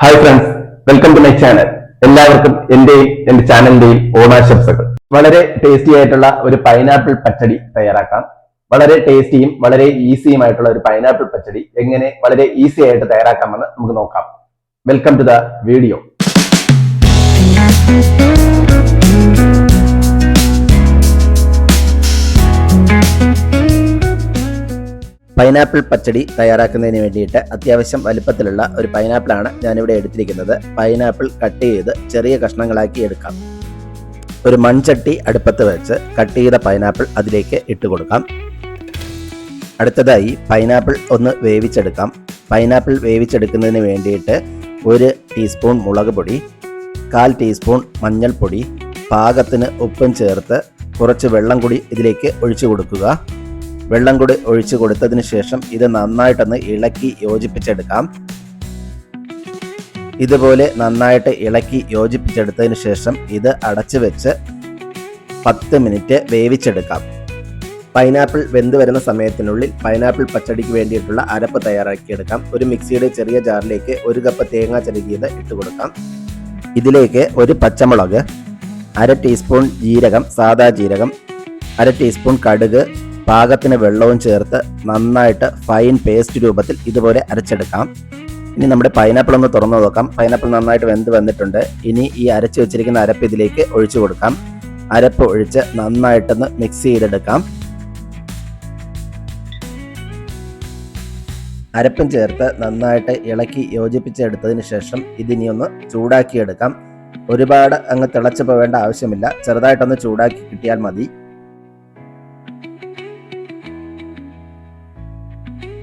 Hi friends welcome to my channel എല്ലാവർക്കും എന്റെയും എന്റെ ചാനലിന്റെയും ഓണാശംസകൾ. വളരെ ടേസ്റ്റി ആയിട്ടുള്ള ഒരു പൈനാപ്പിൾ പച്ചടി തയ്യാറാക്കാം. വളരെ ടേസ്റ്റിയും വളരെ ഈസിയുമായിട്ടുള്ള ഒരു പൈനാപ്പിൾ പച്ചടി എങ്ങനെ വളരെ ഈസി ആയിട്ട് തയ്യാറാക്കാമെന്ന് നമുക്ക് നോക്കാം. Welcome to the video pineapple പച്ചടി തയ്യാറാക്കുന്നതിന് വേണ്ടിയിട്ട് അത്യാവശ്യം വലിപ്പത്തിലുള്ള ഒരു പൈനാപ്പിളാണ് ഞാനിവിടെ എടുത്തിരിക്കുന്നത്. പൈനാപ്പിൾ കട്ട് ചെയ്ത് ചെറിയ കഷ്ണങ്ങളാക്കി എടുക്കാം. ഒരു മൺചട്ടി അടുപ്പത്ത് വെച്ച് കട്ട് ചെയ്ത പൈനാപ്പിൾ അതിലേക്ക് ഇട്ട് കൊടുക്കാം. അടുത്തതായി പൈനാപ്പിൾ ഒന്ന് വേവിച്ചെടുക്കാം. പൈനാപ്പിൾ വേവിച്ചെടുക്കുന്നതിന് വേണ്ടിയിട്ട് ഒരു ടീസ്പൂൺ മുളക് പൊടി കാൽ ടീസ്പൂൺ മഞ്ഞൾപ്പൊടി പാകത്തിന് ഉപ്പും ചേർത്ത് കുറച്ച് വെള്ളം കൂടി ഇതിലേക്ക് ഒഴിച്ചു കൊടുക്കുക. വെള്ളം കൂടി ഒഴിച്ചു കൊടുത്തതിന് ശേഷം ഇത് നന്നായിട്ടൊന്ന് ഇളക്കി യോജിപ്പിച്ചെടുക്കാം. ഇതുപോലെ നന്നായിട്ട് ഇളക്കി യോജിപ്പിച്ചെടുത്തതിന് ശേഷം ഇത് അടച്ചു വെച്ച് പത്ത് മിനിറ്റ് വേവിച്ചെടുക്കാം. പൈനാപ്പിൾ വെന്ത് വരുന്ന സമയത്തിനുള്ളിൽ പൈനാപ്പിൾ പച്ചടിക്ക് വേണ്ടിയിട്ടുള്ള അരപ്പ് തയ്യാറാക്കിയെടുക്കാം. ഒരു മിക്സിയുടെ ചെറിയ ജാറിലേക്ക് ഒരു കപ്പ് തേങ്ങ ചെറുകിയത് ഇട്ട് കൊടുക്കാം. ഇതിലേക്ക് ഒരു പച്ചമുളക് അര ടീസ്പൂൺ ജീരകം സാദാ ജീരകം അര ടീസ്പൂൺ കടുക് പാകത്തിന് വെള്ളവും ചേർത്ത് നന്നായിട്ട് ഫൈൻ പേസ്റ്റ് രൂപത്തിൽ ഇതുപോലെ അരച്ചെടുക്കാം. ഇനി നമ്മുടെ പൈനാപ്പിൾ ഒന്ന് തുറന്നു നോക്കാം. പൈനാപ്പിൾ നന്നായിട്ട് വെന്ത് വന്നിട്ടുണ്ട്. ഇനി ഈ അരച്ച് വെച്ചിരിക്കുന്ന അരപ്പ് ഇതിലേക്ക് ഒഴിച്ചു കൊടുക്കാം. അരപ്പ് ഒഴിച്ച് നന്നായിട്ടൊന്ന് മിക്സ് ചെയ്തെടുക്കാം. അരപ്പും ചേർത്ത് നന്നായിട്ട് ഇളക്കി യോജിപ്പിച്ചെടുത്തതിന് ശേഷം ഇതിനി ഒന്ന് ചൂടാക്കിയെടുക്കാം. ഒരുപാട് അങ്ങ് തിളച്ചു പോവേണ്ട ആവശ്യമില്ല. ചെറുതായിട്ടൊന്ന് ചൂടാക്കി കിട്ടിയാൽ മതി.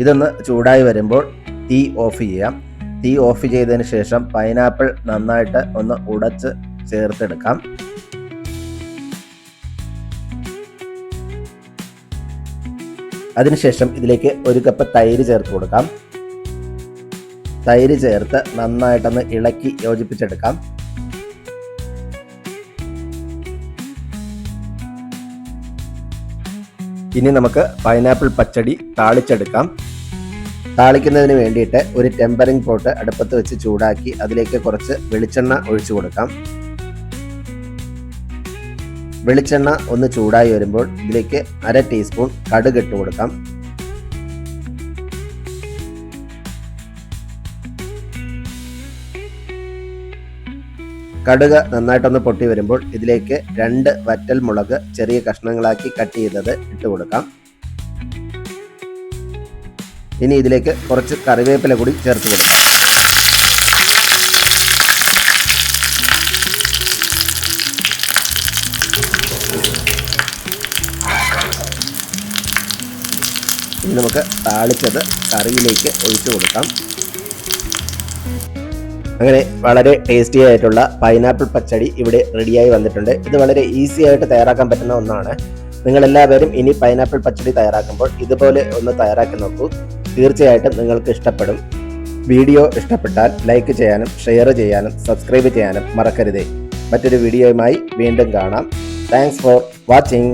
ഇതൊന്ന് ചൂടായി വരുമ്പോൾ തീ ഓഫ് ചെയ്യാം. തീ ഓഫ് ചെയ്തതിന് ശേഷം പൈനാപ്പിൾ നന്നായിട്ട് ഒന്ന് ഉടച്ച് ചേർത്തെടുക്കാം. അതിനുശേഷം ഇതിലേക്ക് ഒരു കപ്പ് തൈര് ചേർത്ത് കൊടുക്കാം. തൈര് ചേർത്ത് നന്നായിട്ടൊന്ന് ഇളക്കി യോജിപ്പിച്ചെടുക്കാം. ഇനി നമുക്ക് പൈനാപ്പിൾ പച്ചടി താളിച്ചെടുക്കാം. താളിക്കുന്നതിന് വേണ്ടിയിട്ട് ഒരു ടെമ്പറിംഗ് പോട്ട് അടുപ്പത്ത് വെച്ച് ചൂടാക്കി അതിലേക്ക് കുറച്ച് വെളിച്ചെണ്ണ ഒഴിച്ചു കൊടുക്കാം. വെളിച്ചെണ്ണ ഒന്ന് ചൂടായി വരുമ്പോൾ ഇതിലേക്ക് അര ടീസ്പൂൺ കടുക് ഇട്ട് കൊടുക്കാം. കടുക് നന്നായിട്ടൊന്ന് പൊട്ടി വരുമ്പോൾ ഇതിലേക്ക് രണ്ട് വറ്റൽ മുളക് ചെറിയ കഷ്ണങ്ങളാക്കി കട്ട് ചെയ്തത് ഇട്ട് കൊടുക്കാം. ഇനി ഇതിലേക്ക് കുറച്ച് കറിവേപ്പില കൂടി ചേർത്ത് കൊടുക്കാം. ഇനി നമുക്ക് താളിച്ചത് കറിയിലേക്ക് ഒഴിച്ചു കൊടുക്കാം. അങ്ങനെ വളരെ ടേസ്റ്റി ആയിട്ടുള്ള പൈനാപ്പിൾ പച്ചടി ഇവിടെ റെഡിയായി വന്നിട്ടുണ്ട്. ഇത് വളരെ ഈസി ആയിട്ട് തയ്യാറാക്കാൻ പറ്റുന്ന ഒന്നാണ്. നിങ്ങൾ എല്ലാവരും ഇനി പൈനാപ്പിൾ പച്ചടി തയ്യാറാക്കുമ്പോൾ ഇതുപോലെ ഒന്ന് തയ്യാറാക്കി നോക്കൂ. തീർച്ചയായിട്ടും നിങ്ങൾക്ക് ഇഷ്ടപ്പെടും. വീഡിയോ ഇഷ്ടപ്പെട്ടാൽ ലൈക്ക് ചെയ്യാനും ഷെയർ ചെയ്യാനും സബ്സ്ക്രൈബ് ചെയ്യാനും മറക്കരുതേ. മറ്റൊരു വീഡിയോയുമായി വീണ്ടും കാണാം. Thanks for watching